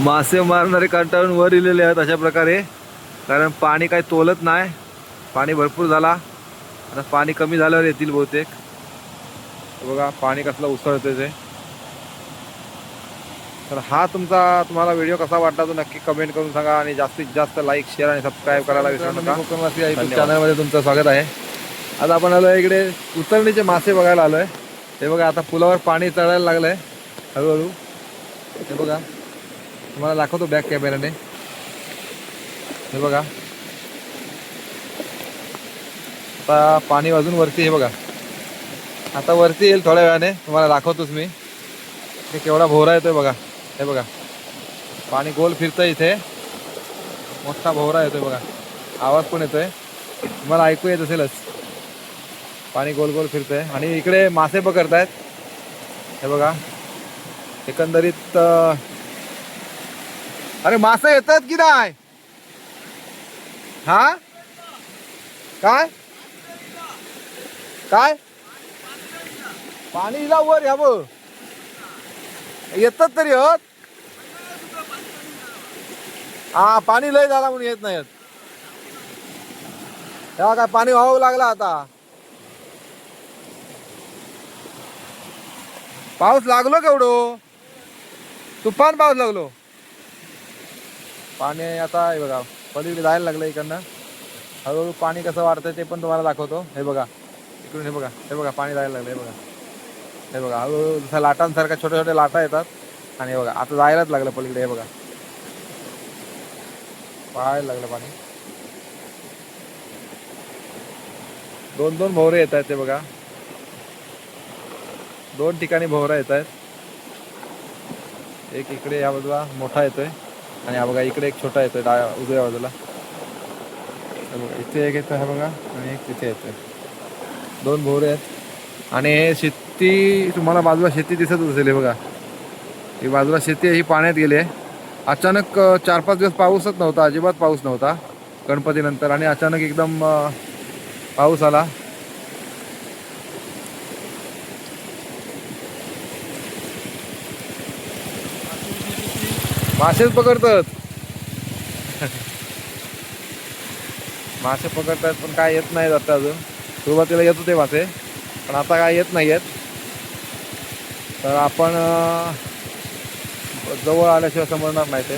मासे मारणारे कंटाळून वर इलेले आहेत अशा प्रकारे. कारण पाणी काही तोलत नाही. पाणी भरपूर झाला. आता पाणी कमी झाल्यावर येतील बहुतेक. बघा पाणी कसलं उसळतं ते. तर हा तुमचा तुम्हाला व्हिडिओ कसा वाटला तो नक्की कमेंट करून सांगा आणि जास्तीत जास्त लाईक शेअर आणि सबस्क्राईब करायला विसरू नका. कोकणवासी या युट्यूब चॅनलमध्ये तुमचं स्वागत आहे. आता आपण आलो इकडे उतरणीचे मासे बघायला आलोय. हे बघा आता पुलावर पाणी चढायला लागलंय. हळूहळू. हे बघा. तुम्हाला दाखवतो बॅक कॅमेराने हे बघा. आता पाणी अजून वरती हे बघा. आता वरती येईल थोड्या वेळाने. तुम्हाला दाखवतोच मी. हे केवढा भोवरा येतोय बघा. हे बघा. पाणी गोल फिरतं इथे. मोठा भोवरा येतोय बघा. आवाज पण येतोय. तुम्हाला ऐकू येत असेलच. पाणी गोल गोल फिरतंय. आणि इकडे मासे पकडतायत. हे बघा. एकंदरीत अरे मासे येतात की नाही? हा? काय? काय? पाणी इला वर या येतात तरी होत हा पाणी लय झाला म्हणून येत नाहीत. तेव्हा काय पाणी व्हावं लागला आता. पाऊस लागलो केवढो तुफान पाऊस लागलो. पाणी आता हे बघा पलीकडे जायला लागलं इकडनं. हळूहळू पाणी कसं वाढतं ते पण तुम्हाला दाखवतो. हे बघा इकडून हे बघा हे बघा पाणी जायला लागलं हे बघा. हे बघा हळूहळू जसं लाटांसारख्या छोट्या छोट्या लाटा येतात. आणि हे बघा आता जायलाच लागलं पलीकडे हे बघा. पाहायला लागलं पाणी. दोन दोन भोवरे येत आहेत ते बघा. दोन ठिकाणी भोवरा येत आहेत. एक इकडे या बाजूला मोठा येतोय. आणि हा बघा इकडे एक छोटा येतोय डाव्या उजव्या बाजूला. बघा इथे एक येतो हा बघा आणि एक तिथे येतोय. दोन भोवरे आहेत. आणि हे शेती तुम्हाला बाजूला शेती दिसत असेल हे बघा. ही बाजूला शेती आहे ही पाण्यात गेली आहे. अचानक चार पाच दिवस पाऊसच नव्हता अजिबात पाऊस नव्हता. गणपतीनंतर आणि अचानक एकदम पाऊस आला. मासेच पकडतात. मासे पकडतात पण काय येत नाहीत आता अजून. सुरुवातीला येत होते मासे पण आता काय येत नाही आहेत. तर आपण जवळ आल्याशिवाय समजणार नाही ते.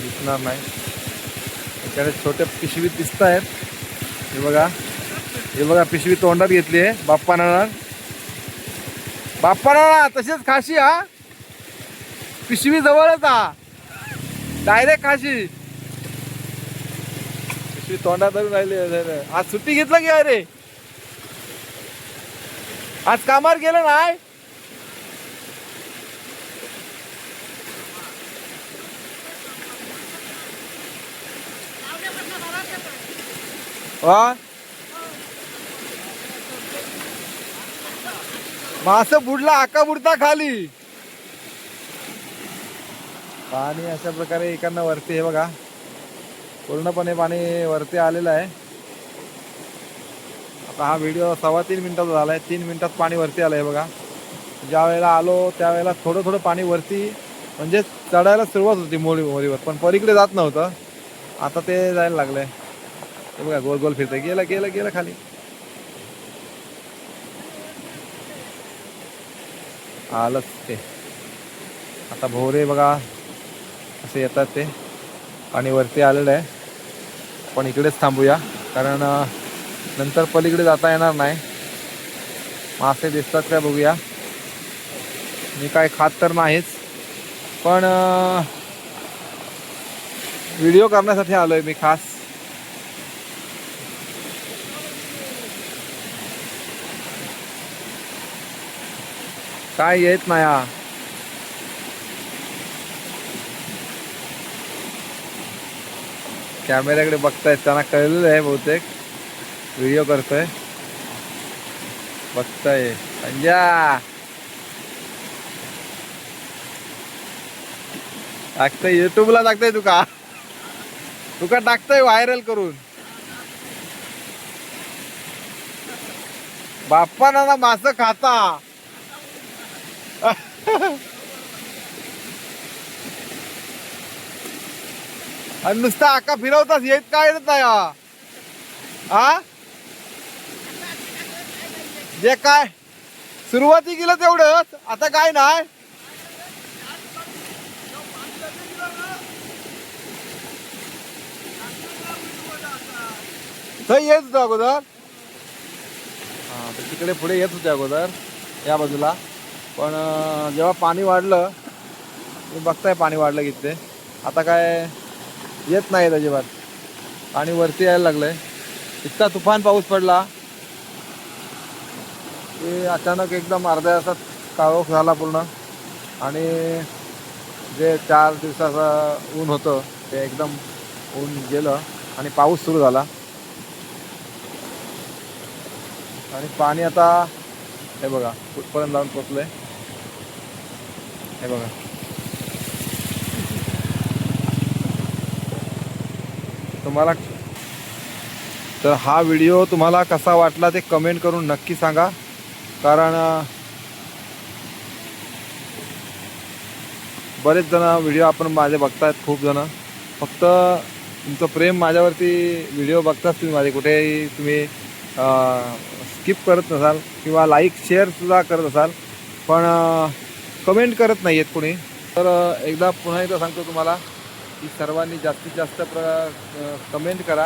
दिसणार नाही. त्याच्याकडे छोटे पिशवीत दिसत आहेत. हे बघा. हे बघा पिशवी तोंडात घेतली आहे बाप्पा नाना बाप्पा नाना तसेच खाशी हा. पिशवी जवळच हा डायरेक्ट काशी. पिशवी तोंडात राहिली आज सुट्टी घेतलं की अरे? आज कामावर गेलं नाही मास बुडला आका बुडता खाली. पाणी अशा प्रकारे इकडनं वरती आहे बघा. पूर्णपणे पाणी वरती आलेलं आहे. आता हा व्हिडिओ सव्वा तीन मिनिटाचा झाला आहे तीन मिनिटात पाणी वरती आलं आहे बघा. ज्या वेळेला आलो त्यावेळेला थोडं थोडं पाणी वरती म्हणजे चढायला सुरुवात होती मोळी मोरीवर पण परीकडे जात नव्हतं. आता ते जायला लागलंय. ते बघा गोल गोल फिरतं गेलं गेलं गेलं खाली. आलंच ते. आता भोवरे बघा. असे येतात ते. आणि वरती आलेलं आहे. पण इकडेच थांबूया. कारण नंतर पलीकडे जाता येणार नाही. मासे दिसतात काय बघूया. मी काय खात तर नाहीच. पण व्हिडिओ करण्यासाठी आलोय मी खास. काय येत नाही कॅमेऱ्याकडे बघतायत त्यांना कळलेलं आहे बहुतेक. व्हिडिओ करतोय. बघताय. संजा टाकतंय. युट्यूबला टाकतंय तुका. तुका टाकतंय व्हायरल करून. बाप्पा ना मास खाता. आणि नुसता आका फिरवताच येत काय येत नाही हा जे काय? सुरुवाती केलं तेवढंच. आता काय नाही? येत होतं अगोदर. तर तिकडे पुढे येत होते अगोदर या बाजूला. पण जेव्हा पाणी वाढलं तुम्ही बघताय पाणी वाढलं किती. आता काय? येत नाही अजिबात. पाणी वरती यायला लागलंय. इतका तुफान पाऊस पडला. की अचानक एकदम अर्ध्या तासात काळोख झाला पूर्ण. आणि जे चार दिवसाचं ऊन होतं ते एकदम ऊन गेलं आणि पाऊस सुरू झाला. आणि पाणी आता हे बघा कुठपर्यंत जाऊन पोचलंय? हे बघा. तुम्हाला तर हा व्हिडिओ तुम्हाला कसा वाटला ते कमेंट करून नक्की सांगा. कारण बरेच जण व्हिडिओ आपण माझे बघतायत खूप जण. फक्त तुमचं प्रेम माझ्यावरती व्हिडिओ बघताच तुम्ही माझे. कुठेही तुम्ही स्किप करत नसाल किंवा लाईक शेअरसुद्धा करत असाल. पण कमेंट करत नाही आहेत कोणी. तर एकदा पुन्हा एकदा सांगतो तुम्हाला. की सर्वांनी जास्तीत जास्त प्र कमेंट करा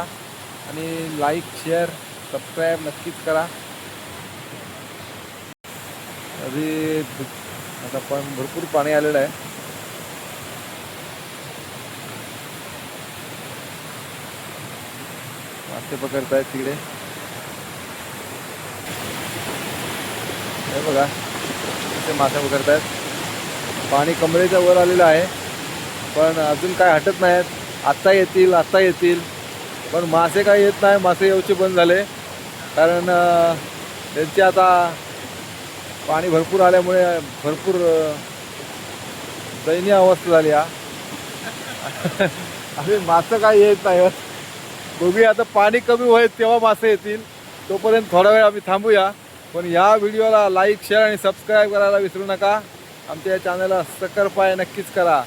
आणि लाईक शेअर सबस्क्राईब नक्कीच करा. तरी आता पण भरपूर पाणी आलेलं आहे. मासे पकडतायत तिकडे. हे बघा इथे मासे पकडतायत. पाणी कमरेच्या वर आलेलं आहे. पण अजून काय हटत नाहीत. आत्ता येतील आत्ता येतील. पण मासे काय येत नाही. मासे येऊचे बंद झाले. कारण त्यांचे आता पाणी भरपूर आल्यामुळे भरपूर दयनीय अवस्था झाली हा. अरे मासं काय येत नाही. बघूया आता पाणी कमी होईल तेव्हा मासे येतील. तोपर्यंत थोडा वेळ आम्ही थांबूया. पण या व्हिडिओला लाईक शेअर आणि सबस्क्राईब करायला विसरू नका. आमच्या या चॅनलला सक्कर पाय नक्कीच करा.